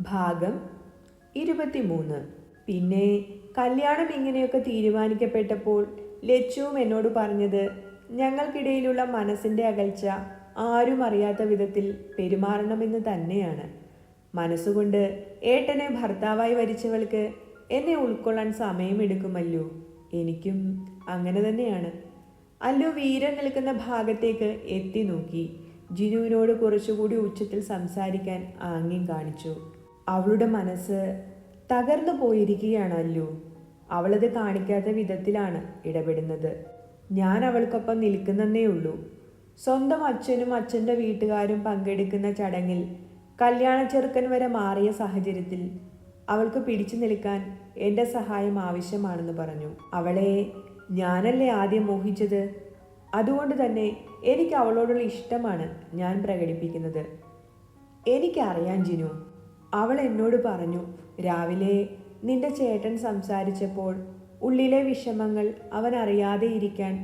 ഭാഗം ഇരുപത്തിമൂന്ന്. പിന്നെ കല്യാണം ഇങ്ങനെയൊക്കെ തീരുമാനിക്കപ്പെട്ടപ്പോൾ ലച്ചുവും എന്നോട് പറഞ്ഞത് ഞങ്ങൾക്കിടയിലുള്ള മനസ്സിന്റെ അകൽച്ച ആരും അറിയാത്ത വിധത്തിൽ പെരുമാറണമെന്ന് തന്നെയാണ്. മനസ്സുകൊണ്ട് ഏട്ടനെ ഭർത്താവായി വരിച്ചവൾക്ക് എന്നെ ഉൾക്കൊള്ളാൻ സമയമെടുക്കുമല്ലോ. എനിക്കും അങ്ങനെ തന്നെയാണ്. അല്ലു വീരൻ നിൽക്കുന്ന ഭാഗത്തേക്ക് എത്തി നോക്കി. ജിനുവിനോട് കുറച്ചുകൂടി ഉച്ചത്തിൽ സംസാരിക്കാൻ ആംഗ്യം കാണിച്ചു. അവളുടെ മനസ്സ് തകർന്നു പോയിരിക്കുകയാണ് അല്ലു. അവളത് കാണിക്കാത്ത വിധത്തിലാണ് ഇടപെടുന്നത്. ഞാൻ അവൾക്കൊപ്പം നിൽക്കുന്നതേ ഉള്ളൂ. സ്വന്തം അച്ഛനും അച്ഛന്റെ വീട്ടുകാരും പങ്കെടുക്കുന്ന ചടങ്ങിൽ കല്യാണ ചെറുക്കൻ വരെ മാറിയ സാഹചര്യത്തിൽ അവൾക്ക് പിടിച്ചു നിൽക്കാൻ എന്റെ സഹായം ആവശ്യമാണെന്ന് പറഞ്ഞു. അവളെ ഞാനല്ലേ ആദ്യം മോഹിച്ചത്? അതുകൊണ്ട് തന്നെ എനിക്ക് അവളോടുള്ള ഇഷ്ടമാണ് ഞാൻ പ്രകടിപ്പിക്കുന്നത്. എനിക്കറിയാം ജിനു അവൾ എന്നോട് പറഞ്ഞു രാവിലെ നിന്റെ ചേട്ടൻ സംസാരിച്ചപ്പോൾ ഉള്ളിലെ വിഷമങ്ങൾ അവൻ അറിയാതെ ഇരിക്കാൻ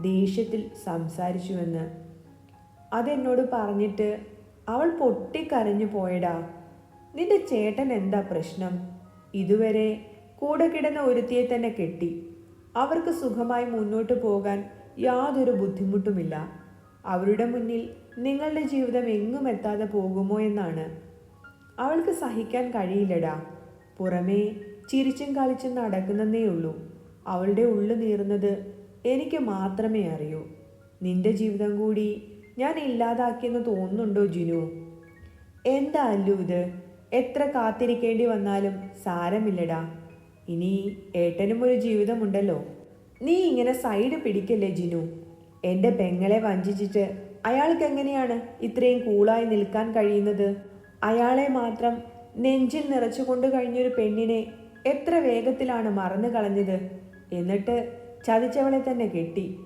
ദേഷ്യത്തിൽ സംസാരിച്ചുവെന്ന്. അതെന്നോട് പറഞ്ഞിട്ട് അവൾ പൊട്ടിക്കരഞ്ഞു പോയടാ. നിന്റെ ചേട്ടൻ എന്താ പ്രശ്നം? ഇതുവരെ കൂടെ കിടന്ന ഒരുത്തിയെ തന്നെ കെട്ടി. അവർക്ക് സുഖമായി മുന്നോട്ട് പോകാൻ യാതൊരു ബുദ്ധിമുട്ടുമില്ല. അവരുടെ മുന്നിൽ നിങ്ങളുടെ ജീവിതം എങ്ങും എത്താതെ പോകുമോ എന്നാണ്. അവൾക്ക് സഹിക്കാൻ കഴിയില്ലടാ. പുറമേ ചിരിച്ചും കളിച്ചും നടക്കുന്നതേ ഉള്ളൂ. അവളുടെ ഉള്ളു നീറുന്നത് എനിക്ക് മാത്രമേ അറിയൂ. നിന്റെ ജീവിതം കൂടി ഞാൻ ഇല്ലാതാക്കിയെന്ന് തോന്നുന്നുണ്ടോ ജിനു? എന്താ അല്ലു ഇത്? എത്ര കാത്തിരിക്കേണ്ടി വന്നാലും സാരമില്ലടാ. ഇനി ഏട്ടനും ഒരു ജീവിതമുണ്ടല്ലോ. നീ ഇങ്ങനെ സൈഡ് പിടിക്കല്ലേ ജിനു? എന്റെ പെങ്ങളെ വഞ്ചിച്ചിട്ട് അയാൾക്ക് എങ്ങനെയാണ് ഇത്രയും കൂളായി നിൽക്കാൻ കഴിയുന്നത്? അയാളെ മാത്രം നെഞ്ചിൽ നിറച്ചുകൊണ്ട് കഴിഞ്ഞൊരു പെണ്ണിനെ എത്ര വേഗത്തിലാണ് മറന്നു കളഞ്ഞത്? എന്നിട്ട് ചതിച്ചവളെ തന്നെ കെട്ടി.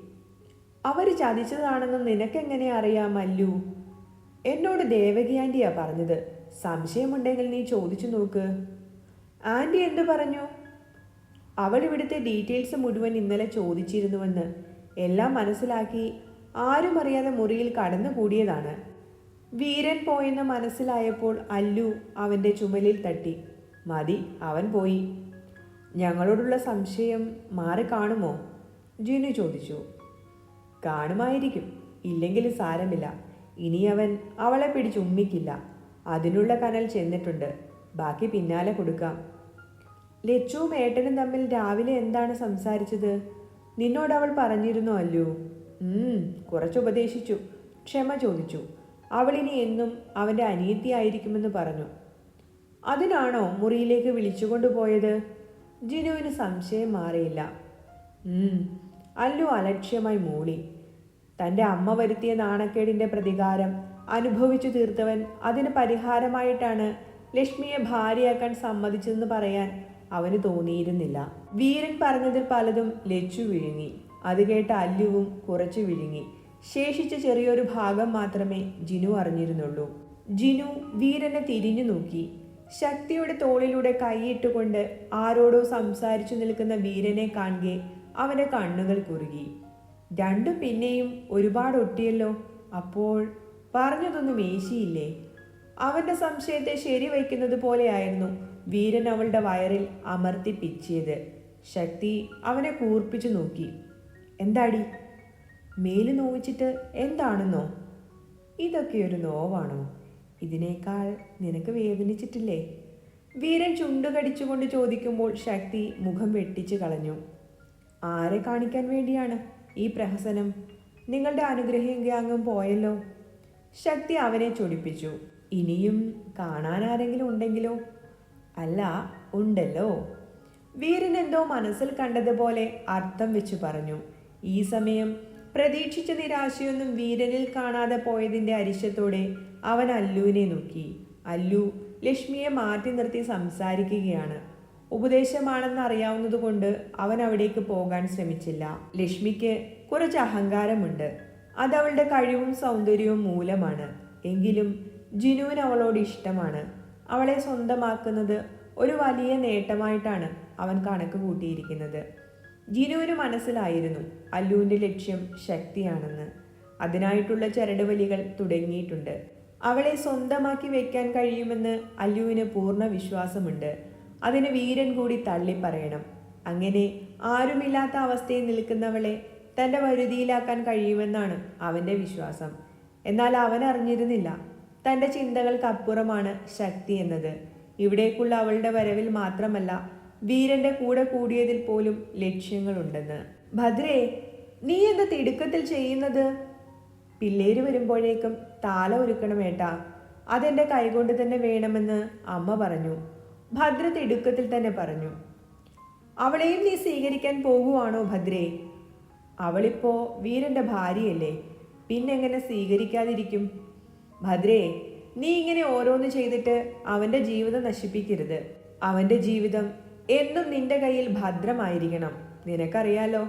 അവർ ചതിച്ചതാണെന്ന് നിനക്കെങ്ങനെ അറിയാം അല്ലു എന്നോട് ദേവകി ആന്റിയാ പറഞ്ഞത്. സംശയമുണ്ടെങ്കിൽ നീ ചോദിച്ചു നോക്ക്. ആന്റി എന്തു പറഞ്ഞു? അവൾ ഇവിടുത്തെ ഡീറ്റെയിൽസ് മുഴുവൻ ഇന്നലെ ചോദിച്ചിരുന്നുവെന്ന് എല്ലാം മനസ്സിലാക്കി ആരും അറിയാതെ മുറിയിൽ കടന്നു കൂടിയതാണ് വീരൻ പോയെന്ന് മനസ്സിലായപ്പോൾ അല്ലു അവന്റെ ചുമലിൽ തട്ടി. മതി അവൻ പോയി. ഞങ്ങളോടുള്ള സംശയം മാറി കാണുമോ? ജിനു ചോദിച്ചു. കാണുമായിരിക്കും ഇല്ലെങ്കിൽ സാരമില്ല. ഇനി അവൻ അവളെ പിടിച്ചുമ്മിക്കില്ല അതിനുള്ള കനൽ ചെന്നിട്ടുണ്ട്. ബാക്കി പിന്നാലെ കൊടുക്കാം. ലച്ചുവും ഏട്ടനും തമ്മിൽ രാവിലെ എന്താണ് സംസാരിച്ചത്? നിന്നോട് അവൾ പറഞ്ഞിരുന്നോ അല്ലു കുറച്ചുപദേശിച്ചു ക്ഷമ ചോദിച്ചു. അവളിനി എന്നും അവന്റെ അനിയത്തിയായിരിക്കുമെന്ന് പറഞ്ഞു. അതിനാണോ മുറിയിലേക്ക് വിളിച്ചുകൊണ്ടുപോയത് ജിനുവിന് സംശയം മാറിയില്ല. അല്ലു അലക്ഷ്യമായി മൂളി. തന്റെ അമ്മ വരുത്തിയ നാണക്കേടിന്റെ പ്രതികാരം അനുഭവിച്ചു തീർത്തവൻ അതിന് പരിഹാരമായിട്ടാണ് ലക്ഷ്മിയെ ഭാര്യയാക്കാൻ സമ്മതിച്ചതെന്ന് പറയാൻ അവന് തോന്നിയിരുന്നില്ല. വീരൻ പറഞ്ഞതിൽ പലതും ലച്ചു വിഴുങ്ങി. അത് കേട്ട അല്ലുവും കുറച്ചു വിഴുങ്ങി. ശേഷിച്ച ചെറിയൊരു ഭാഗം മാത്രമേ ജിനു അറിഞ്ഞിരുന്നുള്ളൂ. ജിനു വീരനെ തിരിഞ്ഞു നോക്കി. ശക്തിയുടെ തോളിലൂടെ കൈയിട്ടുകൊണ്ട് ആരോടോ സംസാരിച്ചു നിൽക്കുന്ന വീരനെ കാണുകെ അവന്റെ കണ്ണുകൾ കുറുകി. രണ്ടും പിന്നെയും ഒരുപാട് ഒട്ടിയല്ലോ? അപ്പോൾ പറഞ്ഞതൊന്നും ഏശിയില്ലേ? അവന്റെ സംശയത്തെ ശരിവയ്ക്കുന്നത് പോലെയായിരുന്നു. വീരൻ അവളുടെ വയറിൽ അമർത്തി പിച്ചിയത്. ശക്തി അവനെ കൂർപ്പിച്ചു നോക്കി. എന്താടി? മേൽ നോവിച്ചിട്ട് എന്താണെന്നോ? ഇതൊക്കെ ഒരു നോവാണോ? ഇതിനേക്കാൾ നിനക്ക് വേദനിച്ചിട്ടില്ലേ? വീരൻ ചുണ്ടുകടിച്ചുകൊണ്ട് ചോദിക്കുമ്പോൾ ശക്തി മുഖം വെട്ടിച്ചു കളഞ്ഞു. ആരെ കാണിക്കാൻ വേണ്ടിയാണ് ഈ പ്രഹസനം? നിങ്ങളുടെ അനുഗ്രഹം ഗ്യാങ്ങും പോയല്ലോ. ശക്തി അവനെ ചൊടിപ്പിച്ചു. ഇനിയും കാണാൻ ആരെങ്കിലും ഉണ്ടെങ്കിലോ? അല്ല ഉണ്ടല്ലോ. വീരൻ എന്തോ മനസ്സിൽ കണ്ടതുപോലെ അർത്ഥം വെച്ചു പറഞ്ഞു. ഈ സമയം പ്രതീക്ഷിച്ച നിരാശയൊന്നും വീരനിൽ കാണാതെ പോയതിന്റെ അരിശത്തോടെ അവൻ അല്ലുവിനെ നോക്കി. അല്ലു ലക്ഷ്മിയെ മാറ്റി നിർത്തി സംസാരിക്കുകയാണ്. ഉപദേശമാണെന്ന് അറിയാവുന്നതുകൊണ്ട് അവൻ അവിടേക്ക് പോകാൻ ശ്രമിച്ചില്ല. ലക്ഷ്മിക്ക് കുറച്ച് അഹങ്കാരമുണ്ട്. അതവളുടെ കഴിവും സൗന്ദര്യവും മൂലമാണ്. എങ്കിലും ജിനുവിന് അവളോട് ഇഷ്ടമാണ്. അവളെ സ്വന്തമാക്കുന്നത് ഒരു വലിയ നേട്ടമായിട്ടാണ് അവൻ കണക്ക് കൂട്ടിയിരിക്കുന്നത്. ജിനുവിന് മനസ്സിലായിരുന്നു അല്ലുവിന്റെ ലക്ഷ്യം ശക്തിയാണെന്ന്. അതിനായിട്ടുള്ള ചരടുവലികൾ തുടങ്ങിയിട്ടുണ്ട്. അവളെ സ്വന്തമാക്കി വെക്കാൻ കഴിയുമെന്ന് അല്ലുവിന് പൂർണ വിശ്വാസമുണ്ട്. അതിന് വീരൻ കൂടി തള്ളി പറയണം അങ്ങനെ ആരുമില്ലാത്ത അവസ്ഥയിൽ നിൽക്കുന്നവളെ തന്റെ വരുതിയിലാക്കാൻ കഴിയുമെന്നാണ് അവന്റെ വിശ്വാസം. എന്നാൽ അവൻ അറിഞ്ഞിരുന്നില്ല തന്റെ ചിന്തകൾക്കപ്പുറമാണ് ശക്തി എന്നത്. ഇവിടേക്കുള്ള അവളുടെ വരവിൽ മാത്രമല്ല വീരന്റെ കൂടെ കൂടിയതിൽ പോലും ലക്ഷ്യങ്ങളുണ്ടെന്ന്. ഭദ്രേ നീ എന്താ തിടുക്കത്തിൽ ചെയ്യുന്നത്? പിള്ളേര് വരുമ്പോഴേക്കും താല ഒരുക്കണം ഏട്ടാ. അതെന്റെ കൈകൊണ്ട് തന്നെ വേണമെന്ന് അമ്മ പറഞ്ഞു. ഭദ്ര തിടുക്കത്തിൽ തന്നെ പറഞ്ഞു. അവളെയും നീ സ്വീകരിക്കാൻ പോകുവാണോ ഭദ്രേ? അവളിപ്പോ വീരന്റെ ഭാര്യയല്ലേ. പിന്നെങ്ങനെ സ്വീകരിക്കാതിരിക്കും? ഭദ്രേ നീ ഇങ്ങനെ ഓരോന്ന് ചെയ്തിട്ട് അവന്റെ ജീവിതം നശിപ്പിക്കരുത്. അവന്റെ ജീവിതം എന്നും നിന്റെ കയ്യിൽ ഭദ്രമായിരിക്കണം. നിനക്കറിയാലോ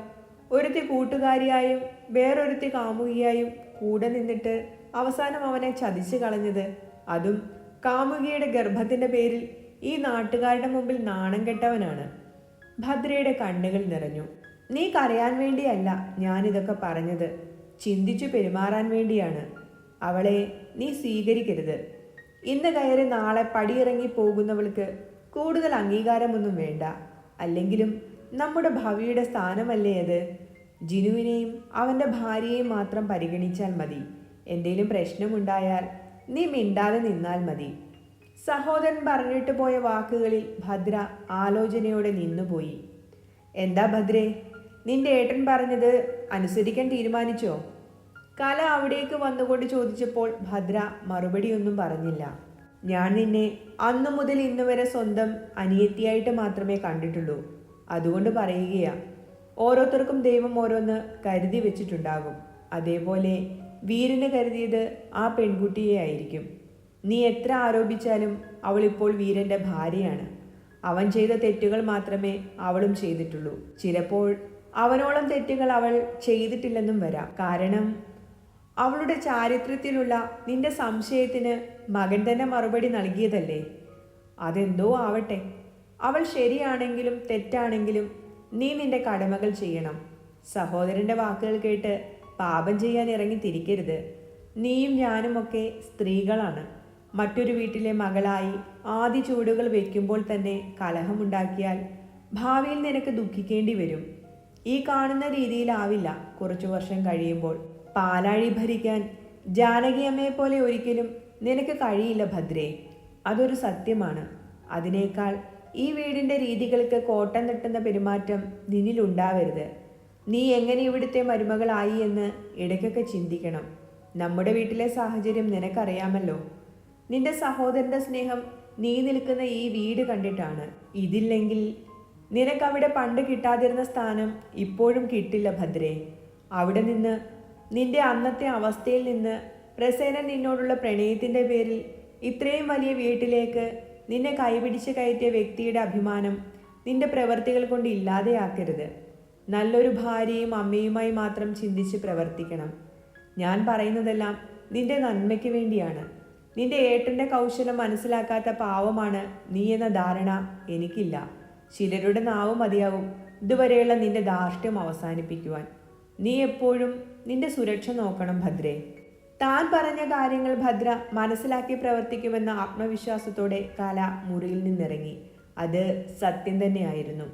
ഒരുത്തി കൂട്ടുകാരിയായും വേറൊരുത്തി കാമുകിയായും കൂടെ നിന്നിട്ട് അവസാനം അവനെ ചതിച്ചു കളഞ്ഞത്. അതും കാമുകിയുടെ ഗർഭത്തിന്റെ പേരിൽ ഈ നാട്ടുകാരുടെ മുമ്പിൽ നാണം കെട്ടവനാണ്. ഭദ്രയുടെ കണ്ണുകൾ നിറഞ്ഞു. നീ കരയാൻ വേണ്ടിയല്ല ഞാനിതൊക്കെ പറഞ്ഞത്. ചിന്തിച്ചു പെരുമാറാൻ വേണ്ടിയാണ്. അവളെ നീ സ്വീകരിക്കരുത്. ഇന്ന് കയറി നാളെ പടിയിറങ്ങി പോകുന്നവൾക്ക് കൂടുതൽ അംഗീകാരമൊന്നും വേണ്ട. അല്ലെങ്കിലും നമ്മുടെ ഭാവിയുടെ സ്ഥാനമല്ലേ അത്? ജിനുവിനെയും അവന്റെ ഭാര്യയെയും മാത്രം പരിഗണിച്ചാൽ മതി. എന്തേലും പ്രശ്നമുണ്ടായാൽ നീ മിണ്ടാതെ നിന്നാൽ മതി. സഹോദരൻ പറഞ്ഞിട്ട് പോയ വാക്കുകളിൽ ഭദ്ര ആലോചനയോടെ നിന്നുപോയി. എന്താ ഭദ്രേ? നിന്റെ ഏട്ടൻ പറഞ്ഞത് അനുസരിക്കാൻ തീരുമാനിച്ചോ? കല അവിടേക്ക് വന്നുകൊണ്ട് ചോദിച്ചപ്പോൾ ഭദ്ര മറുപടിയൊന്നും പറഞ്ഞില്ല. ഞാൻ നിന്നെ അന്നു മുതൽ ഇന്ന് വരെ സ്വന്തം അനിയത്തിയായിട്ട് മാത്രമേ കണ്ടിട്ടുള്ളൂ. അതുകൊണ്ട് പറയുകയാ. ഓരോരുത്തർക്കും ദൈവം ഓരോന്ന് കരുതി വെച്ചിട്ടുണ്ടാകും. അതേപോലെ വീരന് കരുതിയത് ആ പെൺകുട്ടിയെ ആയിരിക്കും. നീ എത്ര ആരോപിച്ചാലും അവളിപ്പോൾ വീരന്റെ ഭാര്യയാണ്. അവൻ ചെയ്ത തെറ്റുകൾ മാത്രമേ അവളും ചെയ്തിട്ടുള്ളൂ. ചിലപ്പോൾ അവനോളം തെറ്റുകൾ അവൾ ചെയ്തിട്ടില്ലെന്നും വരാം. കാരണം അവളുടെ ചാരിത്രത്തിലുള്ള നിന്റെ സംശയത്തിന് മകൻ തന്നെ മറുപടി നൽകിയതല്ലേ? അതെന്തോ ആവട്ടെ. അവൾ ശരിയാണെങ്കിലും തെറ്റാണെങ്കിലും നീ നിന്റെ കടമകൾ ചെയ്യണം. സഹോദരന്റെ വാക്കുകൾ കേട്ട് പാപം ചെയ്യാൻ ഇറങ്ങി തിരിക്കരുത്. നീയും ഞാനുമൊക്കെ സ്ത്രീകളാണ്. മറ്റൊരു വീട്ടിലെ മകളായി ആദ്യ ചൂടുകൾ വയ്ക്കുമ്പോൾ തന്നെ കലഹമുണ്ടാക്കിയാൽ ഭാവിയിൽ നിനക്ക് ദുഃഖിക്കേണ്ടി വരും. ഈ കാണുന്ന രീതിയിലാവില്ല കുറച്ചു വർഷം കഴിയുമ്പോൾ. പാലാഴി ഭരിക്കാൻ ജാനകിയമ്മയെ പോലെ ഒരിക്കലും നിനക്ക് കഴിയില്ല ഭദ്രേ. അതൊരു സത്യമാണ്. അതിനേക്കാൾ ഈ വീടിന്റെ രീതികൾക്ക് കോട്ടം തട്ടുന്ന പെരുമാറ്റം നിന്നിലുണ്ടാവരുത്. നീ എങ്ങനെ ഇവിടുത്തെ മരുമകളായി എന്ന് ഇടയ്ക്കൊക്കെ ചിന്തിക്കണം. നമ്മുടെ വീട്ടിലെ സാഹചര്യം നിനക്കറിയാമല്ലോ. നിന്റെ സഹോദരന്റെ സ്നേഹം നീ നിൽക്കുന്ന ഈ വീട് കണ്ടിട്ടാണ്. ഇതില്ലെങ്കിൽ നിനക്കവിടെ പണ്ട് കിട്ടാതിരുന്ന സ്ഥാനം ഇപ്പോഴും കിട്ടില്ല ഭദ്രേ. അവിടെ നിന്ന് നിന്റെ അന്നത്തെ അവസ്ഥയിൽ നിന്ന് പ്രസേനൻ നിന്നോടുള്ള പ്രണയത്തിന്റെ പേരിൽ ഇത്രയും വലിയ വീട്ടിലേക്ക് നിന്നെ കൈപിടിച്ച് കയറ്റിയ വ്യക്തിയുടെ അഭിമാനം നിന്റെ പ്രവർത്തികൾ കൊണ്ട് ഇല്ലാതെയാക്കരുത്. നല്ലൊരു ഭാര്യയും അമ്മയുമായി മാത്രം ചിന്തിച്ച് പ്രവർത്തിക്കണം. ഞാൻ പറയുന്നതെല്ലാം നിന്റെ നന്മയ്ക്ക് വേണ്ടിയാണ്. നിന്റെ ഏട്ടന്റെ കൗശലം മനസ്സിലാക്കാത്ത പാവമാണ് നീ എന്ന ധാരണ എനിക്കില്ല. ചിലരുടെ നാവ് മതിയാവും ഇതുവരെയുള്ള നിന്റെ ധാർഷ്ട്യം അവസാനിപ്പിക്കുവാൻ. നീ എപ്പോഴും നിന്റെ സുരക്ഷ നോക്കണം ഭദ്രേ. താൻ പറഞ്ഞ കാര്യങ്ങൾ ഭദ്ര മനസ്സിലാക്കി പ്രവർത്തിക്കുമെന്ന ആത്മവിശ്വാസത്തോടെ കല മുറിയിൽ നിന്നിറങ്ങി. അത് സത്യം തന്നെയായിരുന്നു.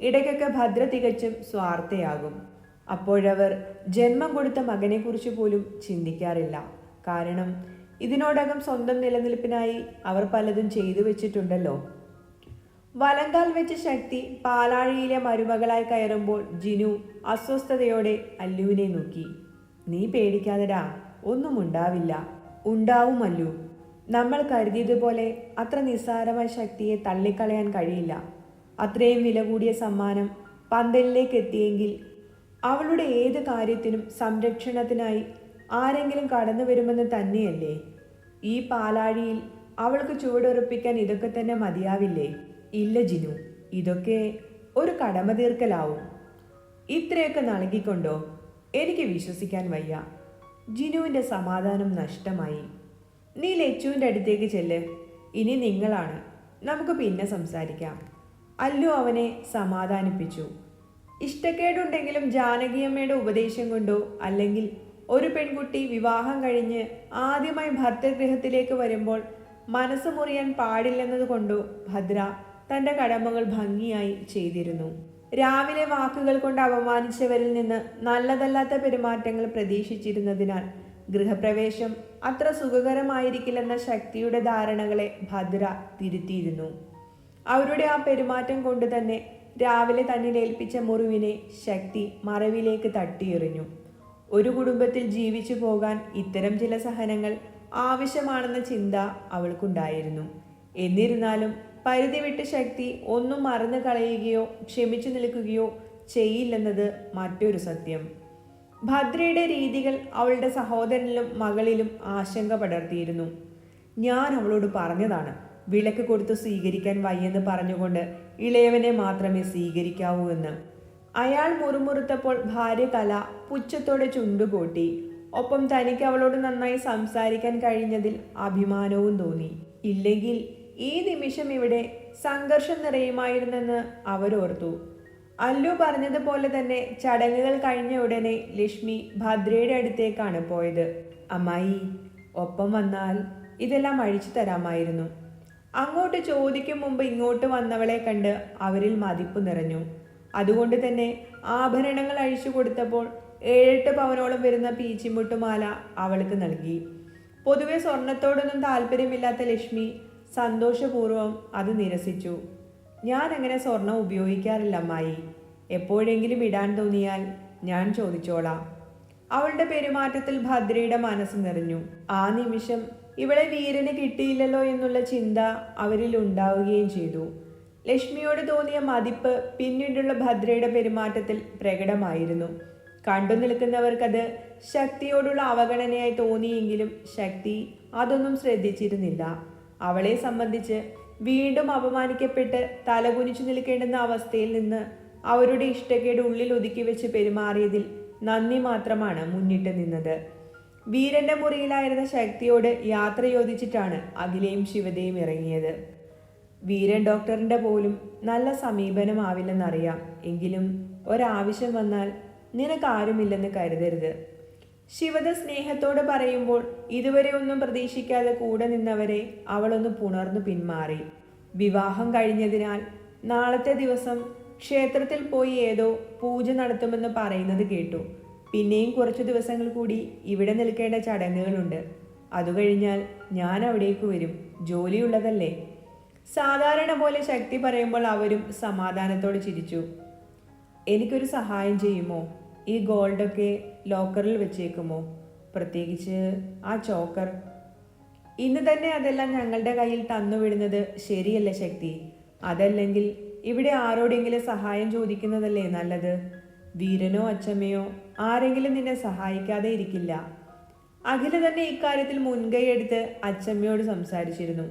ഇടയ്ക്കൊക്കെ ഭദ്ര തികച്ചും സ്വാർത്ഥയാകും. അപ്പോഴവർ ജന്മം കൊടുത്ത മകനെക്കുറിച്ച് പോലും ചിന്തിക്കാറില്ല. കാരണം ഇതിനോടകം സ്വന്തം നിലനിൽപ്പിനായി അവർ പലതും ചെയ്തു വെച്ചിട്ടുണ്ടല്ലോ. വലങ്കാൽ വെച്ച ശക്തി പാലാഴിയിലെ മരുമകളായി കയറുമ്പോൾ ജിനു അസ്വസ്ഥതയോടെ അല്ലുവിനെ നോക്കി. നീ പേടിക്കാതെടാ ഒന്നും ഉണ്ടാവില്ല. ഉണ്ടാവും അല്ലു. നമ്മൾ കരുതിയതുപോലെ അത്ര നിസ്സാരമായ ശക്തിയെ തള്ളിക്കളയാൻ കഴിയില്ല. അത്രയും വില കൂടിയ സമ്മാനം പന്തലിലേക്ക് എത്തിയെങ്കിൽ അവളുടെ ഏത് കാര്യത്തിനും സംരക്ഷണത്തിനായി ആരെങ്കിലും കടന്നു വരുമെന്ന് തന്നെയല്ലേ? ഈ പാലാഴിയിൽ അവൾക്ക് ചുവടുറപ്പിക്കാൻ ഇതൊക്കെ തന്നെ മതിയാവില്ലേ? ഇല്ല ജിനു ഇതൊക്കെ ഒരു കടമ തീർക്കലാവും. ഇത്രയൊക്കെ നൽകിക്കൊണ്ടോ എനിക്ക് വിശ്വസിക്കാൻ വയ്യ. ജിനുവിന്റെ സമാധാനം നഷ്ടമായി. നീ ലച്ചുവിന്റെ അടുത്തേക്ക് ചെല്ല്. ഇനി നിങ്ങളാണ്. നമുക്ക് പിന്നെ സംസാരിക്കാം. അല്ലു അവനെ സമാധാനിപ്പിച്ചു. ഇഷ്ടക്കേടുണ്ടെങ്കിലും ജാനകിയമ്മയുടെ ഉപദേശം കൊണ്ടോ അല്ലെങ്കിൽ ഒരു പെൺകുട്ടി വിവാഹം കഴിഞ്ഞ് ആദ്യമായി ഭർത്തഗൃഹത്തിലേക്ക് വരുമ്പോൾ മനസ്സ് മുറിയാൻ പാടില്ലെന്നതുകൊണ്ടോ ഭദ്ര തന്റെ കടമകൾ ഭംഗിയായി ചെയ്തിരുന്നു. രാവിലെ വാക്കുകൾ കൊണ്ട് അപമാനിച്ചവരിൽ നിന്ന് നല്ലതല്ലാത്ത പെരുമാറ്റങ്ങൾ പ്രതീക്ഷിച്ചിരുന്നതിനാൽ ഗൃഹപ്രവേശം അത്ര സുഖകരമായിരിക്കില്ലെന്ന ശക്തിയുടെ ധാരണകളെ ഭദ്ര തിരുത്തിയിരുന്നു. അവരുടെ ആ പെരുമാറ്റം കൊണ്ട് തന്നെ രാവിലെ തന്നിൽ ഏൽപ്പിച്ച മുറിവിനെ ശക്തി മറവിലേക്ക് തട്ടിയെറിഞ്ഞു. ഒരു കുടുംബത്തിൽ ജീവിച്ചു പോകാൻ ഇത്തരം ചില സഹനങ്ങൾ ആവശ്യമാണെന്ന ചിന്ത അവൾക്കുണ്ടായിരുന്നു. എന്നിരുന്നാലും പരിധി വിട്ട് ശക്തി ഒന്നും മറന്നു കളയുകയോ ക്ഷമിച്ചു നിൽക്കുകയോ ചെയ്യില്ലെന്നത് മറ്റൊരു സത്യം. ഭദ്രയുടെ രീതികൾ അവളുടെ സഹോദരനിലും മകളിലും ആശങ്ക പടർത്തിയിരുന്നു. ഞാൻ അവളോട് പറഞ്ഞതാണ് വിളക്ക് കൊടുത്ത് സ്വീകരിക്കാൻ വയ്യെന്ന് പറഞ്ഞുകൊണ്ട് ഇളയവനെ മാത്രമേ സ്വീകരിക്കാവൂ എന്ന്. അയാൾ മുറുമുറുത്തപ്പോൾ ഭാര്യ കല പുച്ഛത്തോടെ ചുണ്ടുകൂട്ടി. ഒപ്പം തനിക്ക് അവളോട് നന്നായി സംസാരിക്കാൻ കഴിഞ്ഞതിൽ അഭിമാനവും തോന്നി. ഇല്ലെങ്കിൽ ഈ നിമിഷം ഇവിടെ സംഘർഷം നിറയുമായിരുന്നെന്ന് അവരോർത്തു അല്ലു പറഞ്ഞതുപോലെ തന്നെ ചടങ്ങുകൾ കഴിഞ്ഞ ഉടനെ ലക്ഷ്മി ഭദ്രയുടെ അടുത്തേക്കാണ് പോയത്. അമ്മായി ഒപ്പം വന്നാൽ ഇതെല്ലാം അഴിച്ചു തരാമായിരുന്നു. അങ്ങോട്ട് ചോദിക്കും മുമ്പ് ഇങ്ങോട്ട് വന്നവളെ കണ്ട് അവരിൽ മതിപ്പ് നിറഞ്ഞു. അതുകൊണ്ട് തന്നെ ആഭരണങ്ങൾ അഴിച്ചു കൊടുത്തപ്പോൾ ഏഴെട്ട് പവനോളം വരുന്ന പീച്ചിമുട്ടുമാല അവൾക്ക് നൽകി. പൊതുവെ സ്വർണത്തോടൊന്നും താല്പര്യമില്ലാത്ത ലക്ഷ്മി സന്തോഷപൂർവം അത് നിരസിച്ചു. ഞാൻ അങ്ങനെ സ്വർണം ഉപയോഗിക്കാറില്ല അമ്മായി. എപ്പോഴെങ്കിലും ഇടാൻ തോന്നിയാൽ ഞാൻ ചോദിച്ചോളാം. അവളുടെ പെരുമാറ്റത്തിൽ ഭദ്രയുടെ മനസ്സ് നിറഞ്ഞു. ആ നിമിഷം ഇവളെ വീരന് കിട്ടിയില്ലല്ലോ എന്നുള്ള ചിന്ത അവരിൽ ഉണ്ടാവുകയും ചെയ്തു. ലക്ഷ്മിയോട് തോന്നിയ മതിപ്പ് പിന്നീടുള്ള ഭദ്രയുടെ പെരുമാറ്റത്തിൽ പ്രകടമായിരുന്നു. കണ്ടു നിൽക്കുന്നവർക്കത് ശക്തിയോടുള്ള അവഗണനയായി തോന്നിയെങ്കിലും ശക്തി അതൊന്നും ശ്രദ്ധിച്ചിരുന്നില്ല. അവളെ സംബന്ധിച്ച് വീണ്ടും അപമാനിക്കപ്പെട്ട് തലകുനിച്ചു നിൽക്കേണ്ടുന്ന അവസ്ഥയിൽ നിന്ന് അവരുടെ ഇഷ്ടക്കേട് ഉള്ളിൽ ഒതുക്കി വെച്ച് പെരുമാറിയതിൽ നന്ദി മാത്രമാണ് മുന്നിട്ട് നിന്നത്. വീരന്റെ മുറിയിലായിരുന്ന ശക്തിയോട് യാത്ര യോജിച്ചിട്ടാണ് അഖിലയും ശിവതയും ഇറങ്ങിയത്. വീരൻ ഡോക്ടറിന്റെ പോലും നല്ല സമീപനമാവില്ലെന്നറിയാം. എങ്കിലും ഒരാവശ്യം വന്നാൽ നിനക്കാരുമില്ലെന്ന് കരുതരുത്. ശിവത സ്നേഹത്തോട് പറയുമ്പോൾ ഇതുവരെ ഒന്നും പ്രതീക്ഷിക്കാതെ കൂടെ നിന്നവരെ അവളൊന്ന് പുണർന്നു പിന്മാറി. വിവാഹം കഴിഞ്ഞതിനാൽ നാളത്തെ ദിവസം ക്ഷേത്രത്തിൽ പോയി ഏതോ പൂജ നടത്തുമെന്ന് പറയുന്നത് കേട്ടു. പിന്നെയും കുറച്ചു ദിവസങ്ങൾ കൂടി ഇവിടെ നിൽക്കേണ്ട ചടങ്ങുകളുണ്ട്. അതു കഴിഞ്ഞാൽ ഞാൻ അവിടേക്ക് വരും. ജോലിയുള്ളതല്ലേ? സാധാരണ പോലെ ശക്തി പറയുമ്പോൾ അവരും സമാധാനത്തോടെ ചിരിച്ചു. എനിക്കൊരു സഹായം ചെയ്യുമോ? ഈ ഗോൾഡൊക്കെ ലോക്കറിൽ വെച്ചേക്കുമോ? പ്രത്യേകിച്ച് ആ ചോക്കർ. ഇന്ന് തന്നെ അതെല്ലാം ഞങ്ങളുടെ കയ്യിൽ തന്നുവിടുന്നത് ശരിയല്ല ശക്തി? അതല്ലെങ്കിൽ ഇവിടെ ആരോടെങ്കിലും സഹായം ചോദിക്കുന്നതല്ലേ നല്ലത്? വീരനോ അച്ചമ്മയോ ആരെങ്കിലും നിന്നെ സഹായിക്കാതെ ഇരിക്കില്ല. അഖില തന്നെ ഇക്കാര്യത്തിൽ മുൻകൈയെടുത്ത് അച്ചമ്മയോട് സംസാരിച്ചിരുന്നു.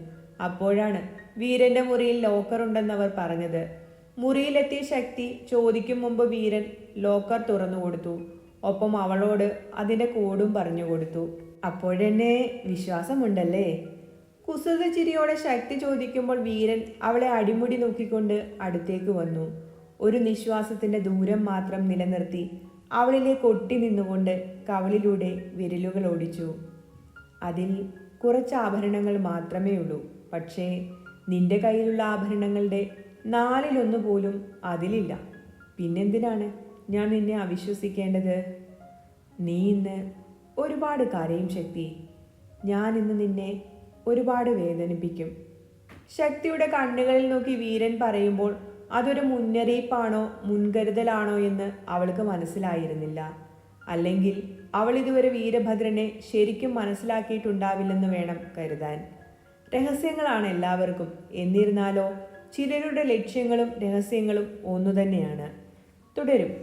അപ്പോഴാണ് വീരന്റെ മുറിയിൽ ലോക്കർ ഉണ്ടെന്നവർ പറഞ്ഞത്. മുറിയിലെത്തിയ ശക്തി ചോദിക്കും മുമ്പ് വീരൻ ലോക്കർ തുറന്നു കൊടുത്തു. ഒപ്പം അവളോട് അതിന്റെ കോഡും പറഞ്ഞു കൊടുത്തു. അപ്പോഴെന്നെ വിശ്വാസമുണ്ടല്ലേ? കുസൃത ചിരിയോടെ ശക്തി ചോദിക്കുമ്പോൾ വീരൻ അവളെ അടിമുടി നോക്കിക്കൊണ്ട് അടുത്തേക്ക് വന്നു. ഒരു നിശ്വാസത്തിന്റെ ദൂരം മാത്രം നിലനിർത്തി അവളിലെ കൊട്ടി നിന്നുകൊണ്ട് കവളിലൂടെ വിരലുകൾ ഓടിച്ചു. അതിൽ കുറച്ച് ആഭരണങ്ങൾ മാത്രമേ ഉള്ളൂ. പക്ഷേ നിന്റെ കയ്യിലുള്ള ആഭരണങ്ങളുടെ നാലിലൊന്നു പോലും അതിലില്ല. പിന്നെന്തിനാണ്? ഞാൻ നിന്നെ അവിശ്വസിക്കേണ്ടത്? നീ ഇന്ന് ഒരുപാട് കരയും ശക്തി. ഞാൻ ഇന്ന് നിന്നെ ഒരുപാട് വേദനിപ്പിക്കും. ശക്തിയുടെ കണ്ണുകളിൽ നോക്കി വീരൻ പറയുമ്പോൾ അതൊരു മുന്നറിയിപ്പാണോ മുൻകരുതലാണോ എന്ന് അവൾക്ക് മനസ്സിലായിരുന്നില്ല. അല്ലെങ്കിൽ അവൾ ഇതുവരെ വീരഭദ്രനെ ശരിക്കും മനസ്സിലാക്കിയിട്ടുണ്ടാവില്ലെന്ന് വേണം കരുതാൻ. രഹസ്യങ്ങളാണ് എല്ലാവർക്കും. എന്നിരുന്നാലോ ചിലരുടെ ലക്ഷ്യങ്ങളും രഹസ്യങ്ങളും ഒന്നു തന്നെയാണ് തുടരും.